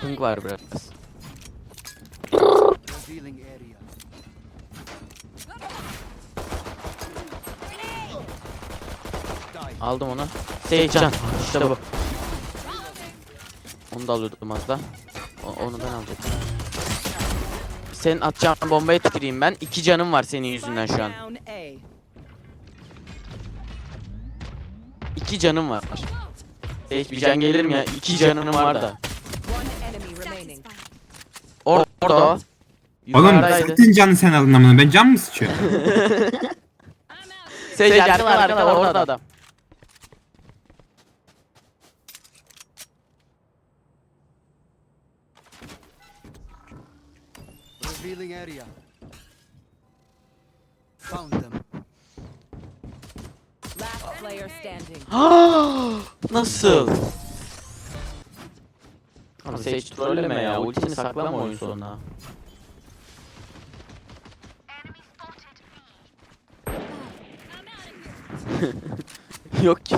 Pink var biraz. Aldım onu. Seyircan. İşte bu. Onu da alıyordum az da. O- onu ben alacaktım. Senin atacağın bombaya tüküreyim ben. İki canım var senin yüzünden şu an. İki canım var. Hiç bir can gelir mi ya? İki canım var da. One enemy remaining. Or orada. Oğlum Yukarıdaydı. zaten canı sen aldın amına. Ben can mı sıçıyorum? Seyirci arkada arkada orada adam. Revealing area. Found them. Last player standing. Nasıl? Ama Sage trolleme ya. Ultini saklama oyun sonuna. Yok ki.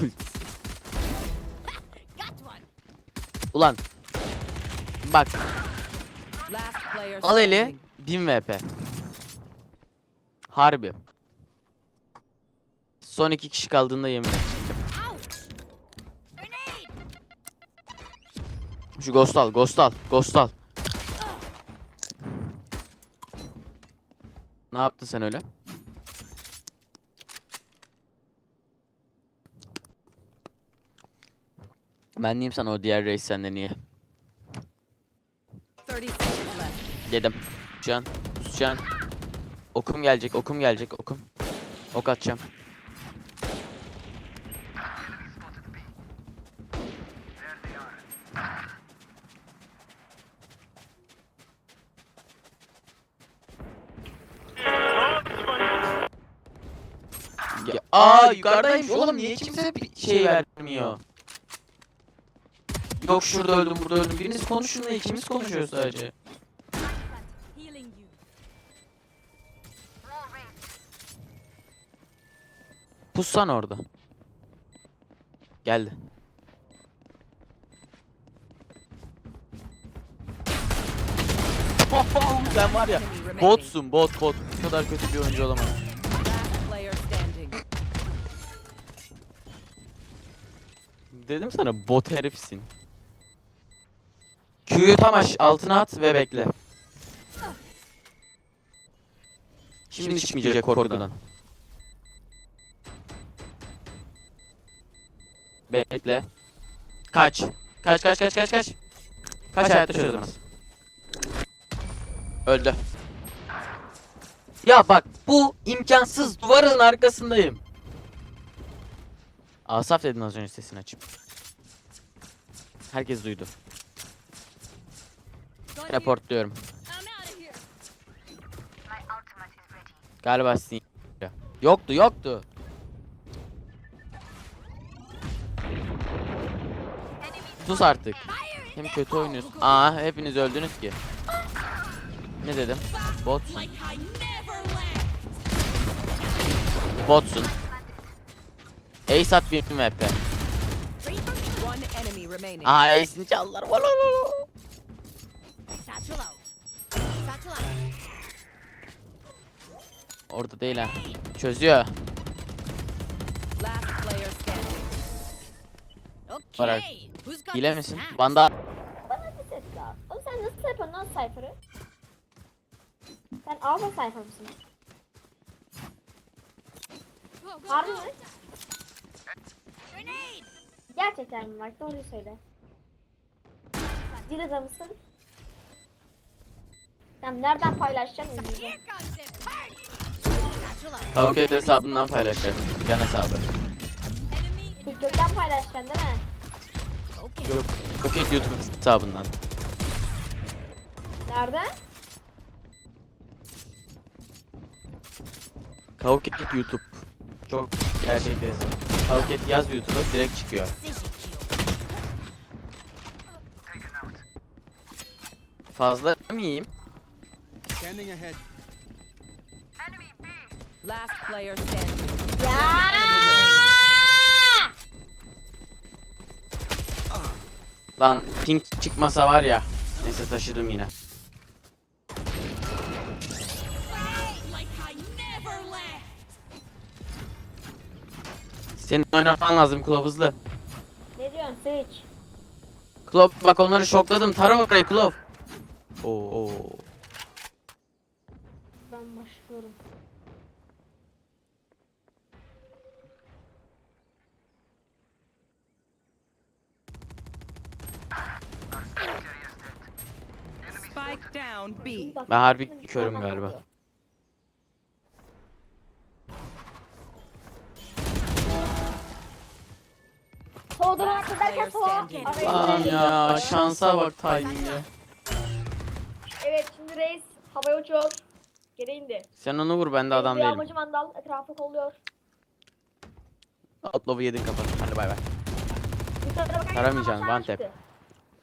Ulan. Bak al eli standing. 1000 VP. Harbi. Son iki kişi kaldığında yemin et. Şu ghost al, ghost al, ghost al. Ne yaptın sen öyle? Ben diyeyim sana o diğer reis senden iyi. 30 seconds left. Dedim. Can, can. Okum gelecek, okum gelecek, okum. Ok atacağım. Aa yukarıdaymış oğlum niye kimse bir şey vermiyor? Yok şurada öldüm burada öldüm. Biriniz konuşun da ikimiz konuşuyoruz sadece. Pussan orada. Geldi. Sen var ya botsun bot bot. Bu kadar kötü bir oyuncu olamaz. Dedim sana bot herifsin. Q'yu tam aş altına at ve bekle. Şimdi çıkmayacak korkudan. Bekle. Kaç. Kaç kaç kaç kaç kaç. Kaç hayatta çözemez. Öldü. Ya bak bu imkansız duvarın arkasındayım. Asaf dedin az önce sesini açıp. Herkes duydu. Reportluyorum. Galiba sin. Yoktu yoktu. Sus artık. Hem kötü oynuyorsun. Aa hepiniz öldünüz ki. Ne dedim? Botsun. Botsun. Ace at enemy remaining. Aa Ace'ini çaldılar. Satchel out. Orada değil ha. Çözüyor. Got Hile misin? Banda Bana bir ses daha. Oğlum sen nasıl yapıyorsun lan Cypher'ı? Sen alma Cypher mısın? Harbi mi? Gerçekten mi var? Doğruyu söyle. Dilada mısın? Sen nereden. Satchel out. Avukat hesabından paylaşacağım. Yan hesabı. TikTok'tan paylaşacaksın değil mi? Okay. Yok. Avukat YouTube hesabından. Nereden? Avukat YouTube. Çok gerçek bir hesap. Avukat yaz YouTube'a direkt çıkıyor. Fazla mı yiyeyim? Scanning ahead. Last player standing. Lan pink çıkmasa var ya. Neyse taşıdım yine. Senin oynaman lazım Klov hızlı. Ne diyorsun Switch? Klov bak onları şokladım. Tara orayı Klov. Oo. oo. Ben başlıyorum. Spike down B. Bak, Ben harbi körüm galiba. Player standing. Lan ya şansa bak timing'e. Evet şimdi reis havaya uçuyor. Geri indi. Sen onu vur ben de adam Bir değilim. Yağmacı mandal etrafı kolluyor. Outlaw'u yedin kafanı. Hadi bay bay. Yukarıda bakarken Taramayacaksın, aşağı one tap. düştü.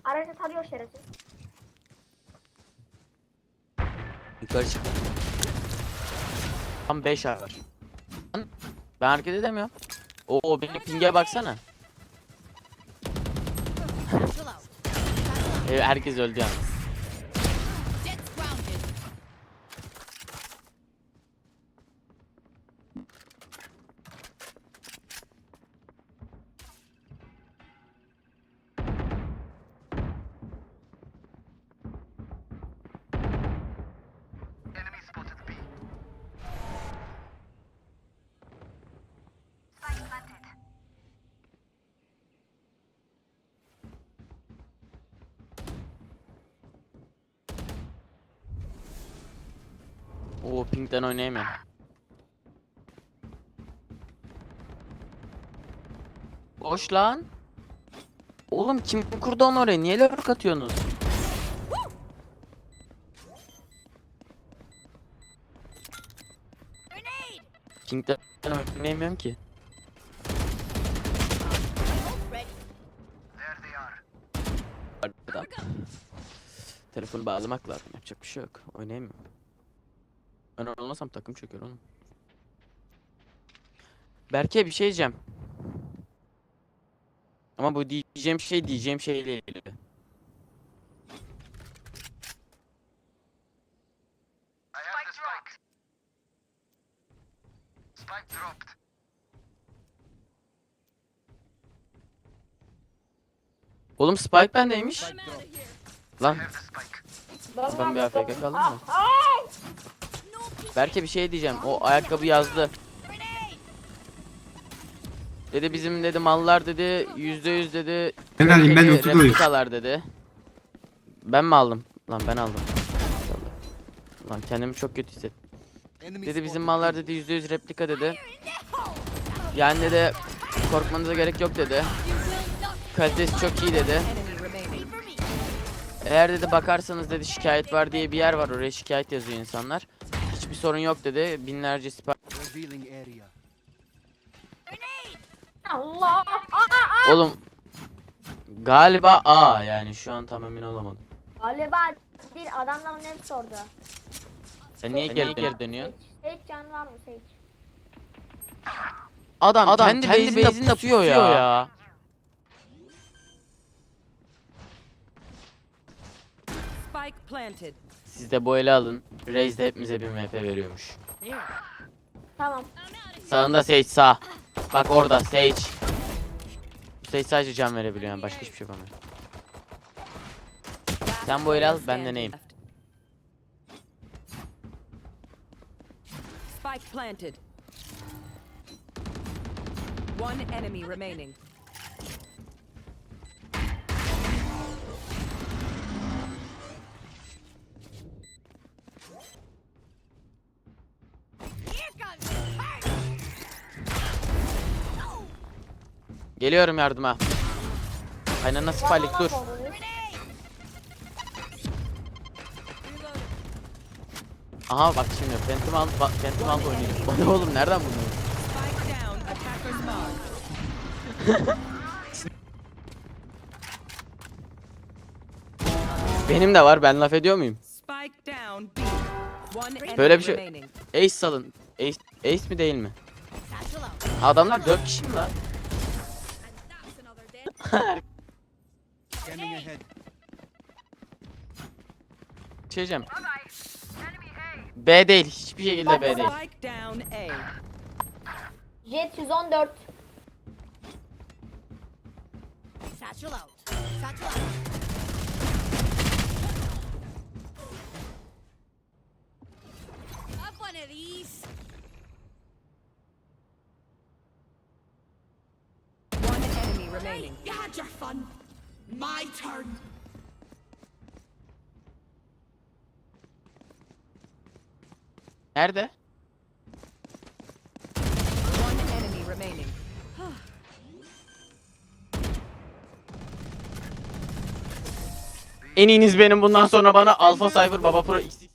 Aracı tarıyor şerefsiz. Yukarı çık. Tam 5 ay var. Lan, Ben hareket edemiyorum. Oo benim ping'e baksana. Satchel out. Satchel out. Ee, herkes öldü yalnız. Oo ping'den oynayamıyorum. Boş lan. Oğlum kim kurdu onu oraya? Niye lurk atıyorsunuz? Ping'den oynayamıyorum ki. Telefonu bağlamak lazım. Yapacak bir şey yok. Oynayamıyorum. Ben olmasam takım çöker oğlum. Berke bir şey diyeceğim. Ama bu diyeceğim şey diyeceğim şeyle ilgili. Oğlum Spike bendeymiş. Lan ben bir AFK kaldım mı? Berke bir şey diyeceğim. O ayakkabı yazdı. Dedi bizim dedi mallar dedi yüzde yüz dedi. Ben alayım ben oturuyorum. replikalar dedi. Ben mi aldım? Lan ben aldım. Lan kendimi çok kötü hissettim. Dedi bizim mallar dedi yüzde yüz replika dedi. Yani dedi korkmanıza gerek yok dedi. Kalitesi çok iyi dedi. Eğer dedi bakarsanız dedi şikayet var diye bir yer var oraya şikayet yazıyor insanlar. Hiçbir sorun yok dedi. Binlerce sipariş. Allah! Aa! Oğlum galiba A yani şu an tam emin olamadım. Galiba değil adamların hepsi orada. Sen niye geri geri dönüyorsun? Sage can var mı Sage? Adam, kendi, kendi base'inde pusuyor ya. Spike planted. Siz de bu ele alın. Raze de hepimize bir MP veriyormuş. Tamam. Sağında Sage sağ. Bak orada Sage. Sage sadece can verebiliyor yani başka hiçbir şey yapamıyor. Sen bu eli al ben de neyim? Spike planted. One enemy remaining. Geliyorum yardıma. Aynen nasıl paylık dur. Aha bak şimdi Phantom bak Phantom al oynuyor. O ne oğlum nereden spawn. Benim de var ben laf ediyor muyum? Böyle bir şey-. Ace salın. Ace, Ace mi değil mi? Adamlar 4 kişi mi lan? Diyeceğim. B değil. Hiçbir şekilde B değil. Spike down A. Jet 114. Satchel out. Satchel out. Have one of these. One remaining. You had your fun. My turn. Nerede? One enemy remaining. En iyiniz benim bundan sonra bana Alpha Cypher Baba Pro X